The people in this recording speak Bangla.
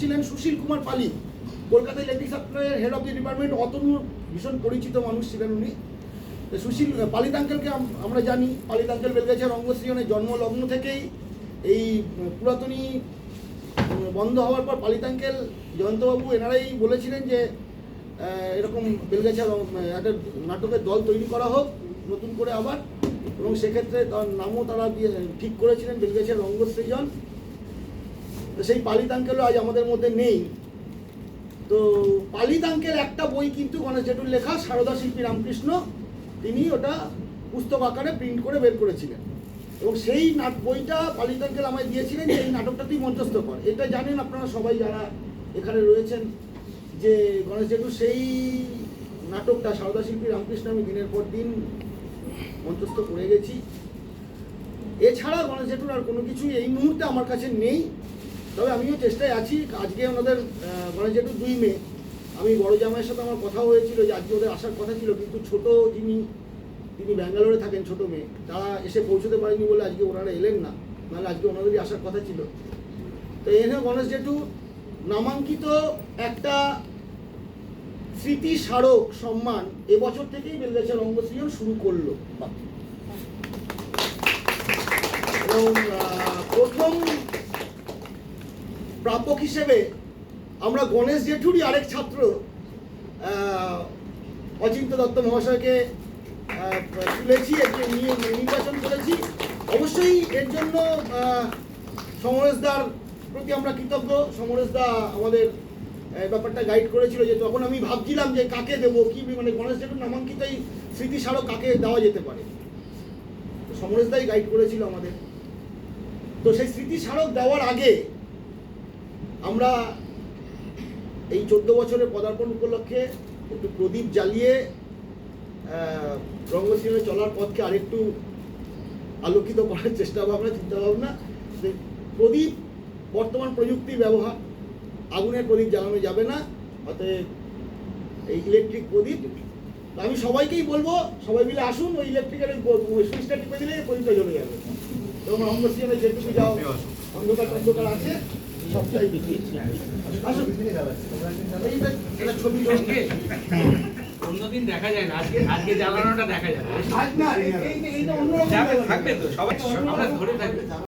ছিলেন Sushil Kumar Pali. Kolkata electric সাপ্লাইয়ের head of the department Atanu ভীষণ পরিচিত মানুষ ছিলেন উনি। সুশীল পালিত আঙ্কেলকে আমরা জানি পালিত আঙ্কেল বেলগাছিয়া রঙ্গসৃজনের জন্মলগ্ন থেকেই এই পুরাতনী বন্ধ হওয়ার পর পালিত আঙ্কেল জয়ন্তবাবু, এনারাই বলেছিলেন যে এরকম বেলগাছিয়া রং- একটা নাটকের দল তৈরি করা হোক, নতুন করে আবার। এবং সেক্ষেত্রে তার নামও তারা দিয়ে, ঠিক করেছিলেন বেলগাছিয়া রঙ্গসৃজন তো সেই পালিত আঙ্কেলও আজ আমাদের মধ্যে নেই। তো পালিত আঙ্কেল একটা বই কিন্তু গণেশ জেঠুর লেখা, সারদা শিল্পী রামকৃষ্ণ, তিনি ওটা পুস্তক আকারে প্রিন্ট করে বের করেছিলেন। এবং সেই নাট, বইটা পালিত আঙ্কেল আমায় দিয়েছিলেন যে এই নাটকটা তুই মঞ্চস্থ কর। এটা জানেন আপনারা সবাই যারা এখানে রয়েছেন যে গণেশ জেঠু সেই নাটকটা, সারদা শিল্পী রামকৃষ্ণ, আমি দিনের পর দিন মঞ্চস্থ করে গেছি। এছাড়া গণেশ জেঠুর আর কোনো কিছুই এই মুহূর্তে আমার কাছে নেই। তবে আমিও চেষ্টায় আছি। আজকে ওনাদের গণেশ জেঠুর দুই মেয়ে আমি বড় জামাইয়ের সাথে আমার কথা হয়েছিল যে আজকে ওদের আসার কথা ছিল, কিন্তু ছোট যিনি তিনি ব্যাঙ্গালোরে থাকেন ছোট মেয়ে, তারা এসে পৌঁছতে পারেনি বলে আজকে ওনারা এলেন না। নাহলে আজকে ওনাদেরই আসার কথা ছিল। তো এনে গণেশ জেঠু নামাঙ্কিত একটা স্মৃতি স্মারক সম্মান এবছর থেকেই বেলগাছিয়া রঙ্গসৃজন শুরু করল। এবং প্রাপক হিসেবে আমরা গণেশ জেঠুরি আরেক ছাত্র অচিন্ত দত্ত মহাশয়কে তুলেছি নির্বাচন করেছি। অবশ্যই এর জন্য সমরেশদার প্রতি আমরা কৃতজ্ঞ। সমরেশদা আমাদের ব্যাপারটা গাইড করেছিল যে তখন আমি ভাবছিলাম যে কাকে দেবো, কি মানে গণেশ জেঠুর নামাঙ্কিত এই স্মৃতি কাকে দেওয়া যেতে পারে। সমরেশদাই গাইড করেছিল আমাদের। তো সেই স্মৃতি স্মারক দেওয়ার আগে আমরা এই চোদ্দ বছরের পদার্পণ উপলক্ষে একটু প্রদীপ জ্বালিয়ে আহ, রঙ্গসীমে চলার পথকে আরেকটু আলোকিত করার চেষ্টা ভাবনা চিন্তা ভাবনা প্রদীপ বর্তমান প্রযুক্তির ব্যবহার আগুনের প্রদীপ জ্বালানো যাবে না অতএব এই ইলেকট্রিক প্রদীপ আমি সবাইকেই বলব সবাই মিলে আসুন ওই ইলেকট্রিকের সুইচটা টিপে দিলে প্রদীপটা জ্বলে যাবে। এবং রঙ্গসীমে যেটুকু যাও অন্ধকার অন্ধকার আছে সবটাই অন্যদিন দেখা যায় না আজকে আজকে জ্বালানোটা দেখা যায় আজ না এইটা যাবে থাকবে তো সবাই আমরা ধরে থাকবে